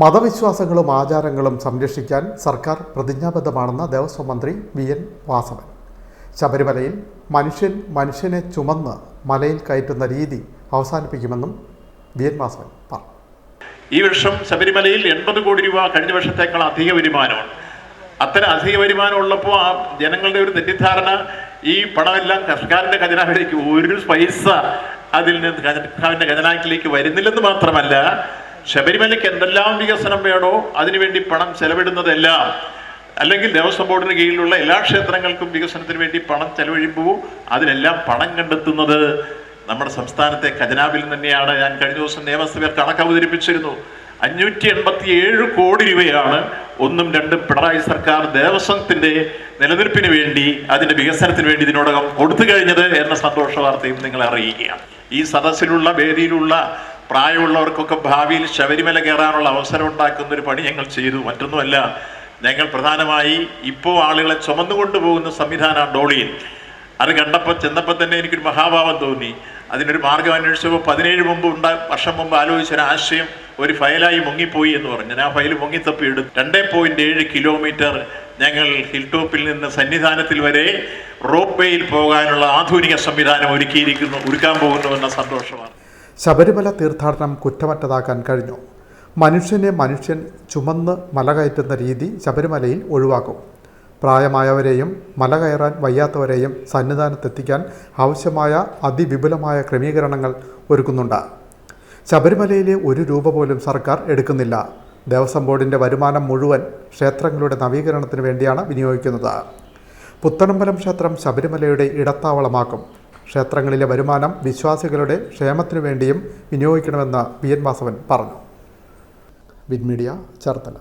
മതവിശ്വാസങ്ങളും ആചാരങ്ങളും സംരക്ഷിക്കാൻ സർക്കാർ പ്രതിജ്ഞാബദ്ധമാണെന്ന് ദേവസ്വം മന്ത്രി വി എൻ വാസവൻ. ശബരിമലയിൽ മനുഷ്യൻ മനുഷ്യനെ ചുമന്ന് മലയിൽ കയറ്റുന്ന രീതി അവസാനിപ്പിക്കുമെന്നും വി എൻ വാസവൻ പറഞ്ഞു. ഈ വർഷം ശബരിമലയിൽ എൺപത് കോടി രൂപ കഴിഞ്ഞ വർഷത്തേക്കാൾ അധിക വരുമാനമാണ് അത്തരം അധിക വരുമാനം ഉള്ളപ്പോൾ ആ ജനങ്ങളുടെ ഒരു തെറ്റിദ്ധാരണ ഈ പണമെല്ലാം കർഷകാരന്റെ ഖജനാവിലേക്ക് ഒരു പൈസ അതിൽ നിന്ന് സർക്കാരിന്റെ ഖജനാക്കിലേക്ക് വരുന്നില്ലെന്ന് മാത്രമല്ല ശബരിമലയ്ക്ക് എന്തെല്ലാം വികസനം വേണോ അതിനുവേണ്ടി പണം ചെലവിടുന്നതെല്ലാം അല്ലെങ്കിൽ ദേവസ്വം ബോർഡിന് കീഴിലുള്ള എല്ലാ ക്ഷേത്രങ്ങൾക്കും വികസനത്തിന് വേണ്ടി പണം ചെലവഴിക്കുമ്പോൾ അതിനെല്ലാം പണം കണ്ടെത്തുന്നത് നമ്മുടെ സംസ്ഥാനത്തെ ഖജനാവിൽ തന്നെയാണ് ഞാൻ കഴിഞ്ഞ ദിവസം നിയമസഭയിൽ കണക്ക് അവതരിപ്പിച്ചിരുന്നു. അഞ്ഞൂറ്റി എൺപത്തി ഏഴ് കോടി രൂപയാണ് ഒന്നും രണ്ടും പിണറായി സർക്കാർ ദേവസ്വത്തിന്റെ നിലനിൽപ്പിന് വേണ്ടി അതിന്റെ വികസനത്തിന് വേണ്ടി ഇതിനോടകം കൊടുത്തു കഴിഞ്ഞത് എന്ന സന്തോഷ വാർത്തയും നിങ്ങളെ അറിയിക്കുകയാണ്. ഈ സദസ്സിലുള്ള വേദിയിലുള്ള പ്രായമുള്ളവർക്കൊക്കെ ഭാവിയിൽ ശബരിമല കയറാനുള്ള അവസരം ഉണ്ടാക്കുന്ന ഒരു പണി ഞങ്ങൾ ചെയ്തു. മറ്റൊന്നുമല്ല ഞങ്ങൾ പ്രധാനമായി ഇപ്പോൾ ആളുകളെ ചുമന്നുകൊണ്ട് പോകുന്ന സംവിധാനമാണ് ഡോളിയിൽ. അത് കണ്ടപ്പോൾ ചെന്നപ്പോൾ തന്നെ എനിക്കൊരു മഹാഭാവം തോന്നി. അതിനൊരു മാർഗം അന്വേഷിച്ചപ്പോൾ പതിനേഴ് മുമ്പ് ഉണ്ടാ വർഷം മുമ്പ് ആലോചിച്ച ഒരു ആശയം ഒരു ഫയലായി മുങ്ങിപ്പോയി എന്ന് പറഞ്ഞു. ഞാൻ ആ ഫയൽ മുങ്ങിത്തപ്പി എടുത്തു. രണ്ടേ പോയിന്റ് ഏഴ് കിലോമീറ്റർ ഞങ്ങൾ ഹിൽ ടോപ്പിൽ നിന്ന് സന്നിധാനത്തിൽ വരെ റോപ്പ് വേയിൽ പോകാനുള്ള ആധുനിക സംവിധാനം ഒരുക്കിയിരിക്കുന്നു. ഒരുക്കാൻ പോകുന്നു എന്ന സന്തോഷമാണ്. ശബരിമല തീർത്ഥാടനം കുറ്റമറ്റതാക്കാൻ കഴിഞ്ഞു. മനുഷ്യനെ മനുഷ്യൻ ചുമന്ന് മല കയറ്റുന്ന രീതി ശബരിമലയിൽ ഒഴിവാക്കും. പ്രായമായവരെയും മല കയറാൻ വയ്യാത്തവരെയും സന്നിധാനത്തെത്തിക്കാൻ ആവശ്യമായ അതിവിപുലമായ ക്രമീകരണങ്ങൾ ഒരുക്കുന്നുണ്ട്. ശബരിമലയിലെ ഒരു രൂപ പോലും സർക്കാർ എടുക്കുന്നില്ല. ദേവസ്വം ബോർഡിന്റെ വരുമാനം മുഴുവൻ ക്ഷേത്രങ്ങളുടെ നവീകരണത്തിന് വേണ്ടിയാണ് വിനിയോഗിക്കുന്നത്. പുത്തനമ്പലം ക്ഷേത്രം ശബരിമലയുടെ ഇടത്താവളമാക്കും. ക്ഷേത്രങ്ങളിലെ വരുമാനം വിശ്വാസികളുടെ ക്ഷേമത്തിനു വേണ്ടിയും വിനിയോഗിക്കണമെന്ന് പി എൻ വാസവൻ പറഞ്ഞു. വിൻമീഡിയ ചേർത്തല.